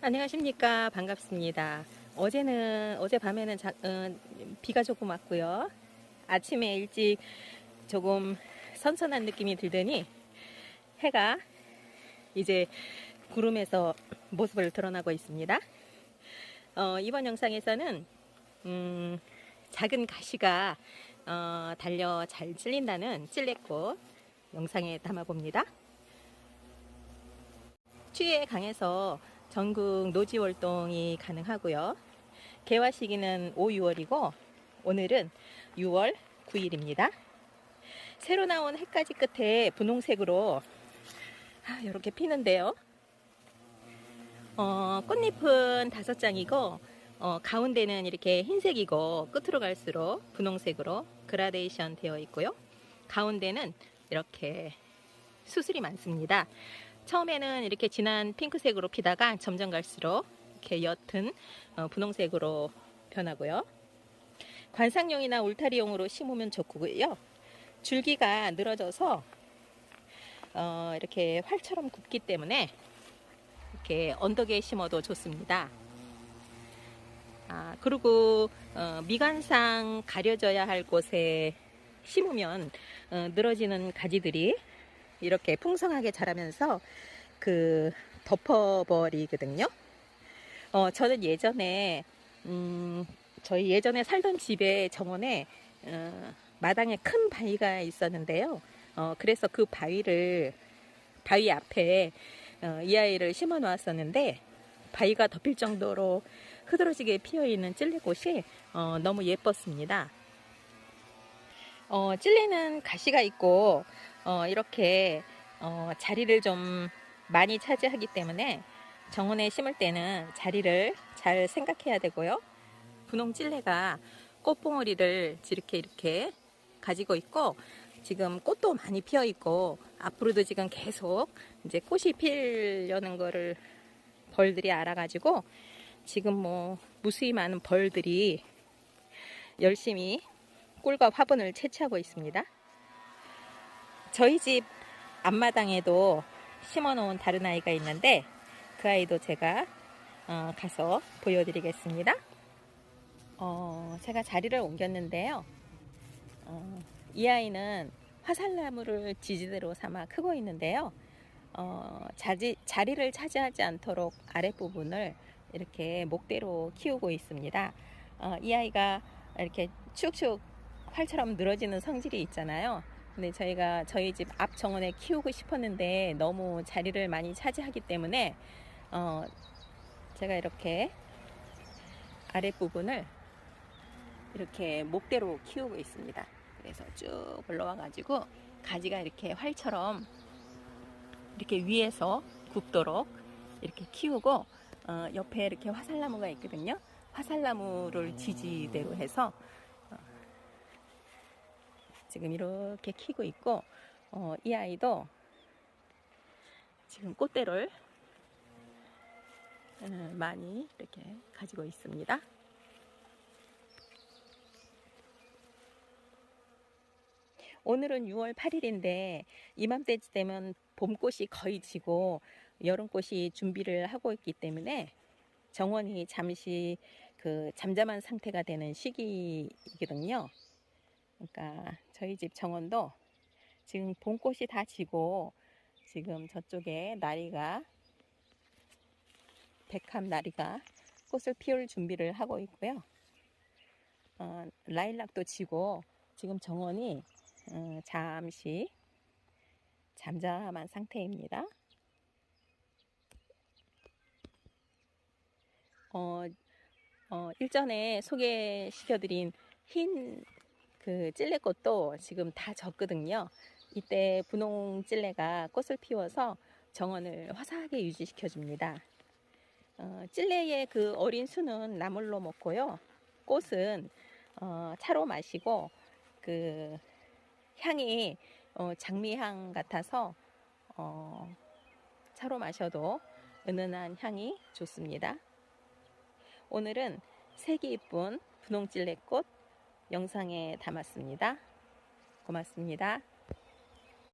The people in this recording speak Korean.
안녕하십니까 반갑습니다. 어제는 어제 밤에는 자, 어, 비가 조금 왔고요. 아침에 일찍 조금 선선한 느낌이 들더니 해가 이제 구름에서 모습을 드러나고 있습니다. 어, 이번 영상에서는 음, 작은 가시가 어, 달려 잘 찔린다는 찔레꽃 영상에 담아봅니다. 추위에 강해서 전국 노지 활동이 가능하고요. 개화 시기는 5, 6월이고 오늘은 6월 9일입니다. 새로 나온 해까지 끝에 분홍색으로 아, 이렇게 피는데요. 어, 꽃잎은 다섯 장이고 어, 가운데는 이렇게 흰색이고 끝으로 갈수록 분홍색으로 그라데이션 되어 있고요. 가운데는 이렇게 수술이 많습니다. 처음에는 이렇게 진한 핑크색으로 피다가 점점 갈수록 이렇게 옅은 어, 분홍색으로 변하고요. 관상용이나 울타리용으로 심으면 좋고요. 줄기가 늘어져서 어, 이렇게 활처럼 굽기 때문에 이렇게 언덕에 심어도 좋습니다. 아, 그리고 어, 미관상 가려져야 할 곳에 심으면 어, 늘어지는 가지들이 이렇게 풍성하게 자라면서 그 덮어버리거든요. 어, 저는 예전에 음, 저희 예전에 살던 집에 정원에 어, 마당에 큰 바위가 있었는데요. 어, 그래서 그 바위를 바위 앞에 어, 이 아이를 심어 놓았었는데 바위가 덮일 정도로 흐드러지게 피어 있는 찔레꽃이 어, 너무 예뻤습니다. 어, 찔레는 가시가 있고 어, 이렇게 어, 자리를 좀 많이 차지하기 때문에 정원에 심을 때는 자리를 잘 생각해야 되고요. 분홍 찔레가 꽃봉오리를 이렇게 이렇게 가지고 있고 지금 꽃도 많이 피어 있고 앞으로도 지금 계속 이제 꽃이 피려는 거를 벌들이 알아가지고 지금 뭐 무수히 많은 벌들이 열심히 꿀과 화분을 채취하고 있습니다. 저희 집 앞마당에도 심어 놓은 다른 아이가 있는데 그 아이도 제가 어, 가서 보여드리겠습니다. 어, 제가 자리를 옮겼는데요. 어, 이 아이는 화살나무를 지지대로 삼아 크고 있는데요. 어, 자지, 자리를 차지하지 않도록 아랫부분을 이렇게 목대로 키우고 있습니다. 어, 이 아이가 이렇게 축축 활처럼 늘어지는 성질이 있잖아요. 근데 저희가 저희 집 앞 정원에 키우고 싶었는데 너무 자리를 많이 차지하기 때문에 어, 제가 이렇게 아랫부분을 이렇게 목대로 키우고 있습니다. 그래서 쭉 올라와 가지고 가지가 이렇게 활처럼 이렇게 위에서 굽도록 이렇게 키우고 어, 옆에 이렇게 화살나무가 있거든요. 화살나무를 지지대로 해서 어, 지금 이렇게 키고 있고 어, 이 아이도 지금 꽃대를 어, 많이 이렇게 가지고 있습니다. 오늘은 6월 8일인데 이맘때쯤 되면 봄꽃이 거의 지고 여름꽃이 준비를 하고 있기 때문에 정원이 잠시 그 잠잠한 상태가 되는 시기이거든요. 그러니까 저희 집 정원도 지금 봄꽃이 다 지고 지금 저쪽에 나리가 백합 나리가 꽃을 피울 준비를 하고 있고요. 어, 라일락도 지고 지금 정원이 어, 잠시 잠잠한 상태입니다. 어, 어, 일전에 소개시켜드린 흰 그 찔레 꽃도 지금 다 졌거든요. 이때 분홍 찔레가 꽃을 피워서 정원을 화사하게 유지시켜 줍니다. 어, 찔레의 그 어린 수는 나물로 먹고요. 꽃은 어, 차로 마시고 그 향이 어, 장미향 같아서 어, 차로 마셔도 은은한 향이 좋습니다. 오늘은 색이 이쁜 분홍찔레꽃 영상에 담았습니다. 고맙습니다.